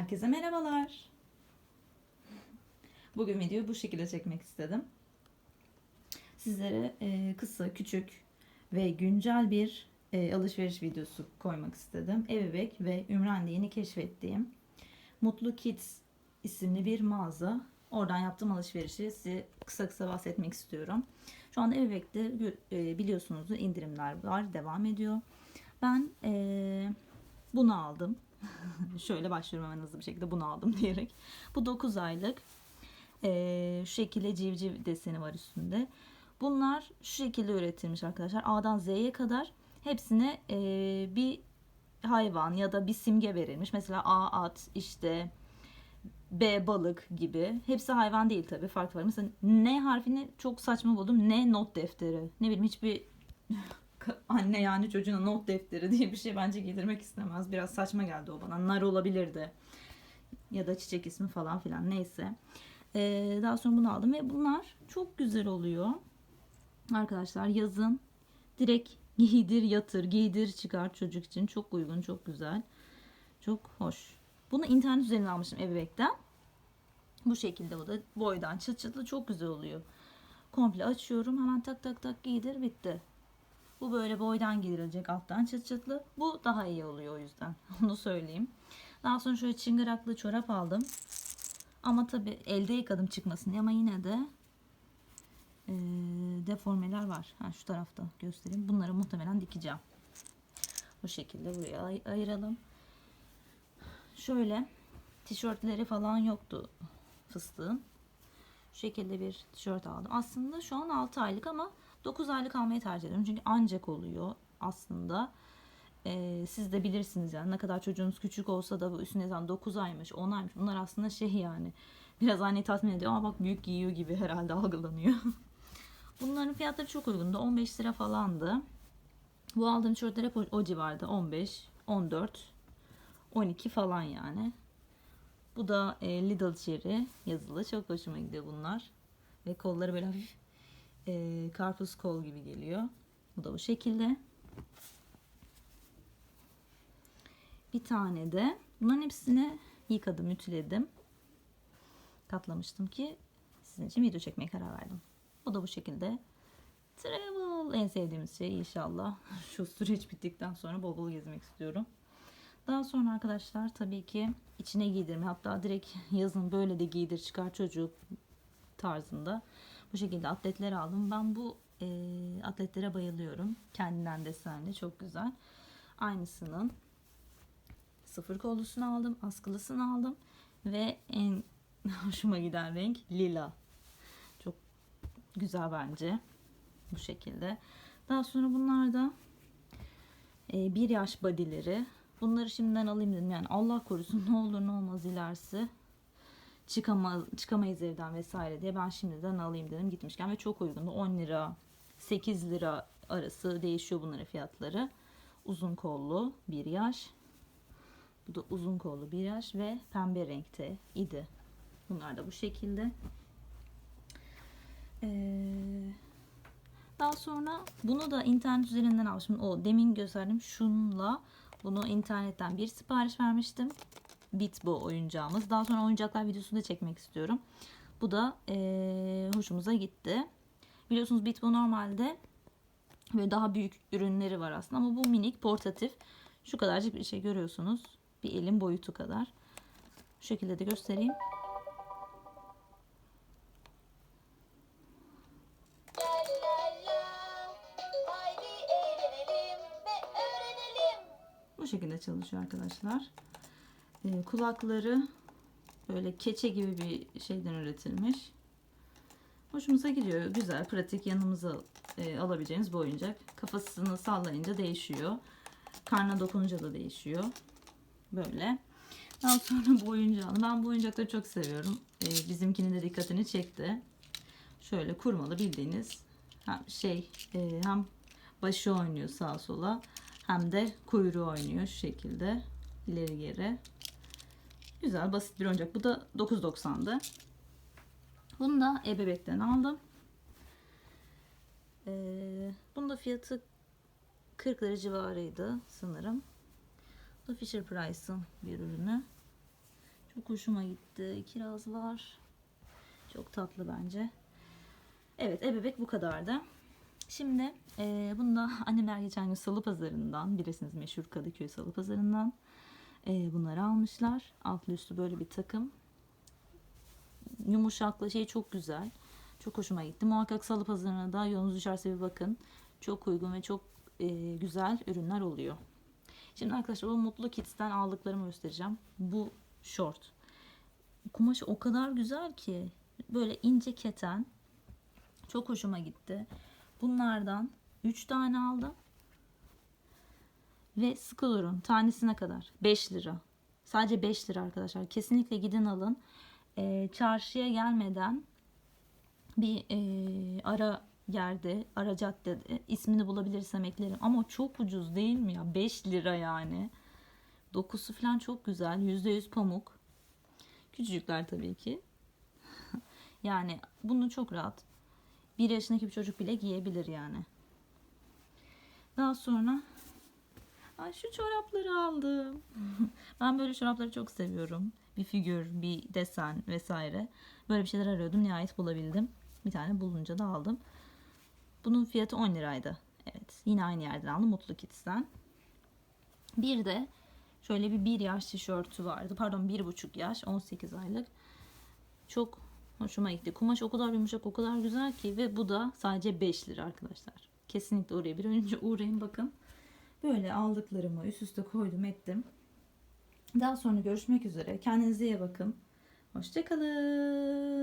Herkese merhabalar. Bugün videoyu bu şekilde çekmek istedim. Sizlere e, kısa, küçük ve güncel bir e, alışveriş videosu koymak istedim. Evibek ve Ümren'de yeni keşfettiğim Mutlu Kids isimli bir mağaza. Oradan yaptığım alışverişi size kısa kısa bahsetmek istiyorum. Şu anda Evibek'te e, biliyorsunuz indirimler var, devam ediyor. Ben e, bunu aldım. Şöyle başlıyorum hemen hızlı bir şekilde bunu aldım diyerek. Bu 9 aylık. Ee, şu şekilde civciv deseni var üstünde. Bunlar şu şekilde üretilmiş arkadaşlar. A'dan Z'ye kadar hepsine e, bir hayvan ya da bir simge verilmiş. Mesela A at işte B balık gibi. Hepsi hayvan değil tabii farklı var. Mesela N harfini çok saçma buldum. N not defteri. Ne bileyim hiçbir anne yani çocuğuna not defteri diye bir şey bence giydirmek istemez. Biraz saçma geldi o bana. Nar olabilirdi. Ya da çiçek ismi falan filan neyse. Ee, daha sonra bunu aldım ve bunlar çok güzel oluyor. Arkadaşlar yazın direkt giydir yatır giydir çıkar çocuk için çok uygun çok güzel. Çok hoş. Bunu internet üzerinden almışım Evibek'ten. Bu şekilde o da boydan çıt çıtlı çok güzel oluyor. Komple açıyorum hemen tak tak tak giydir bitti. Bu böyle boydan giydirilecek alttan çıt çıtlı. Bu daha iyi oluyor o yüzden. Onu söyleyeyim. Daha sonra şöyle çıngıraklı çorap aldım. Ama tabi elde yıkadım çıkmasın diye ama yine de e, deformeler var. Ha, şu tarafta göstereyim. Bunları muhtemelen dikeceğim. Bu şekilde buraya ay- ayıralım. Şöyle tişörtleri falan yoktu fıstığın. Şu şekilde bir tişört aldım. Aslında şu an 6 aylık ama 9 aylık almayı tercih ediyorum. Çünkü ancak oluyor aslında. Ee, siz de bilirsiniz yani ne kadar çocuğunuz küçük olsa da üstüne yazan 9 aymış 10 aymış bunlar aslında şey yani biraz anneyi tatmin ediyor ama bak büyük giyiyor gibi herhalde algılanıyor. Bunların fiyatları çok uygundu 15 lira falandı. Bu aldığım tişörtler hep o, o civarda 15, 14, 12 falan yani. Bu da e, Lidl Cherry yazılı çok hoşuma gidiyor bunlar. Ve kolları böyle hafif e, karpuz kol gibi geliyor. Bu da bu şekilde. Bir tane de bunların hepsini yıkadım, ütüledim. Katlamıştım ki sizin için video çekmeye karar verdim. Bu da bu şekilde. Travel en sevdiğimiz şey inşallah. Şu süreç bittikten sonra bol bol gezmek istiyorum. Daha sonra arkadaşlar tabii ki içine giydirme hatta direkt yazın böyle de giydir çıkar çocuk tarzında bu şekilde atletler aldım. Ben bu e, atletlere bayılıyorum. Kendinden desenli çok güzel. Aynısının sıfır kollusunu aldım. Askılısını aldım. Ve en hoşuma giden renk lila. Çok güzel bence. Bu şekilde. Daha sonra bunlar da e, bir yaş badileri. Bunları şimdiden alayım dedim. Yani Allah korusun ne olur ne olmaz ilerisi çıkamaz, çıkamayız evden vesaire diye ben şimdiden alayım dedim gitmişken ve çok uygundu. 10 lira 8 lira arası değişiyor bunların fiyatları. Uzun kollu bir yaş. Bu da uzun kollu bir yaş ve pembe renkte idi. Bunlar da bu şekilde. Ee, daha sonra bunu da internet üzerinden almışım. O demin gösterdim şunla bunu internetten bir sipariş vermiştim. Bitbo oyuncağımız. Daha sonra oyuncaklar videosunu da çekmek istiyorum. Bu da ee, hoşumuza gitti. Biliyorsunuz Bitbo normalde böyle daha büyük ürünleri var aslında ama bu minik portatif. Şu kadarcık bir şey görüyorsunuz. Bir elin boyutu kadar. Şu şekilde de göstereyim. Bu şekilde çalışıyor arkadaşlar. Ee, kulakları böyle keçe gibi bir şeyden üretilmiş. Hoşumuza gidiyor. Güzel, pratik yanımıza e, alabileceğiniz bu oyuncak. Kafasını sallayınca değişiyor. Karnına dokununca da değişiyor. Böyle. Daha sonra bu oyuncağını. Ben bu oyuncakları çok seviyorum. E, bizimkinin de dikkatini çekti. Şöyle kurmalı bildiğiniz hem şey e, hem başı oynuyor sağa sola hem de kuyruğu oynuyor şu şekilde ileri geri. Güzel basit bir oyuncak. Bu da 9.90'dı. Bunu da ebebekten aldım. Ee, bunun da fiyatı 40 lira civarıydı sanırım. Bu Fisher Price'ın bir ürünü. hoşuma gitti. Kirazlar çok tatlı bence. Evet ebebek bu kadardı. Şimdi e, bunu da annemler geçen gün salı pazarından bilirsiniz meşhur Kadıköy salı pazarından e, bunları almışlar. Altlı üstü böyle bir takım. Yumuşaklı şey çok güzel. Çok hoşuma gitti. Muhakkak salı pazarına da yolunuz düşerse bir bakın. Çok uygun ve çok e, güzel ürünler oluyor. Şimdi arkadaşlar o Mutlu Kids'ten aldıklarımı göstereceğim. Bu short. Kumaşı o kadar güzel ki. Böyle ince keten. Çok hoşuma gitti. Bunlardan 3 tane aldım. Ve sıkı durun. Tanesine kadar. 5 lira. Sadece 5 lira arkadaşlar. Kesinlikle gidin alın. Ee, çarşıya gelmeden bir e, ara yerde, ara caddede ismini bulabilirsem eklerim. Ama çok ucuz değil mi ya? 5 lira yani. Dokusu falan çok güzel. %100 pamuk. Küçücükler tabii ki. yani bunu çok rahat. Bir yaşındaki bir çocuk bile giyebilir yani. Daha sonra Ay şu çorapları aldım. ben böyle çorapları çok seviyorum. Bir figür, bir desen vesaire. Böyle bir şeyler arıyordum. Nihayet bulabildim. Bir tane bulunca da aldım. Bunun fiyatı 10 liraydı. Evet. Yine aynı yerden aldım. Mutlu Kids'ten. Bir de şöyle bir bir yaş tişörtü vardı. Pardon bir buçuk yaş. 18 aylık. Çok hoşuma gitti. Kumaş o kadar yumuşak, o kadar güzel ki ve bu da sadece 5 lira arkadaşlar. Kesinlikle oraya bir önce uğrayın bakın. Böyle aldıklarımı üst üste koydum ettim. Daha sonra görüşmek üzere. Kendinize iyi bakın. Hoşçakalın.